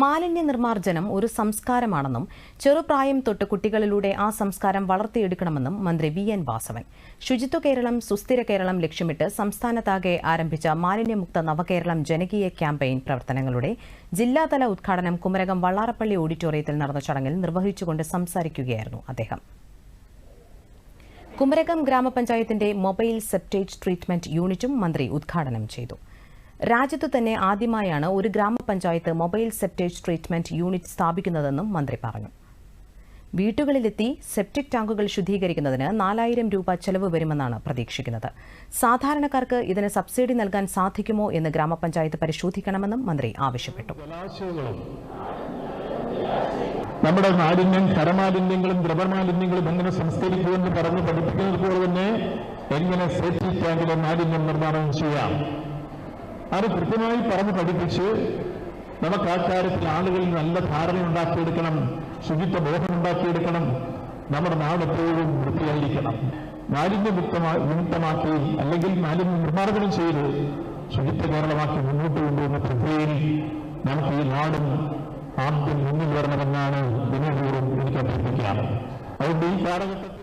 മാലിന്യ നിർമ്മാർജനം ഒരു സംസ്കാരമാണെന്നും ചെറുപ്രായം തൊട്ട് കുട്ടികളിലൂടെ ആ സംസ്കാരം വളർത്തിയെടുക്കണമെന്നും മന്ത്രി വി എൻ വാസവൻ. ശുചിത്വ കേരളം സുസ്ഥിര കേരളം ലക്ഷ്യമിട്ട് സംസ്ഥാനത്താകെ ആരംഭിച്ച മാലിന്യമുക്ത നവകേരളം ജനകീയ ക്യാമ്പയിൻ പ്രവർത്തനങ്ങളുടെ ജില്ലാതല ഉദ്ഘാടനം കുമരകം വള്ളാറപ്പള്ളി ഓഡിറ്റോറിയത്തിൽ നടന്ന ചടങ്ങിൽ നിർവഹിച്ചുകൊണ്ട് സംസാരിക്കുകയായിരുന്നു അദ്ദേഹം. കുമരകം ഗ്രാമപഞ്ചായത്തിന്റെ മൊബൈൽ സെപ്റ്റേജ് ട്രീറ്റ്മെന്റ് യൂണിറ്റും മന്ത്രി ഉദ്ഘാടനം ചെയ്തു. രാജ്യത്തു തന്നെ ആദ്യമായാണ് ഒരു ഗ്രാമപഞ്ചായത്ത് മൊബൈൽ സെപ്റ്റേജ് ട്രീറ്റ്മെന്റ് യൂണിറ്റ് സ്ഥാപിക്കുന്നതെന്നും മന്ത്രി പറഞ്ഞു. വീട്ടുകളിലെത്തി സെപ്റ്റിക് ടാങ്കുകൾ ശുദ്ധീകരിക്കുന്നതിന് നാലായിരം രൂപ ചെലവ് വരുമെന്നാണ് പ്രതീക്ഷിക്കുന്നത്. സാധാരണക്കാർക്ക് ഇതിന് സബ്സിഡി നൽകാൻ സാധിക്കുമോ എന്ന് ഗ്രാമപഞ്ചായത്ത് പരിശോധിക്കണമെന്നും മന്ത്രി ആവശ്യപ്പെട്ടു. നമ്മുടെ മാലിന്യം കരമാലിന്യങ്ങളും ദ്രവമാലിന്യങ്ങളും എങ്ങനെ സംസ്കരിക്കുമെന്ന് പറഞ്ഞ് പഠിപ്പിക്കുന്നത് പോലെ തന്നെ എങ്ങനെ സേഫ്റ്റി ടാങ്കിലെ മാലിന്യം നിർമ്മാണം ചെയ്യാം? അത് കൃത്യമായി പറഞ്ഞ് പഠിപ്പിച്ച് നമുക്ക് ആ കാര്യത്തിൽ ആളുകളിൽ നല്ല ധാരണ ഉണ്ടാക്കിയെടുക്കണം ശുചിത്വ ബോധം ഉണ്ടാക്കിയെടുക്കണം. നമ്മുടെ നാട് എപ്പോഴും വൃത്തിയായിരിക്കണം. മാലിന്യമുക്തമാ വിമുക്തമാക്കി അല്ലെങ്കിൽ മാലിന്യ നിർമ്മാർജനം ചെയ്ത് ശുചിത്വ കേരളമാക്കി മുന്നോട്ട് കൊണ്ടുവന്ന പ്രക്രിയയിൽ നമുക്ക് ഈ നാടും ആദ്യം മുന്നിൽ വരണമെന്നാണ് ദിനപൂർവം എനിക്ക് അഭ്യർത്ഥിക്കാം അതുകൊണ്ട് ഈ കാലഘട്ടത്തിൽ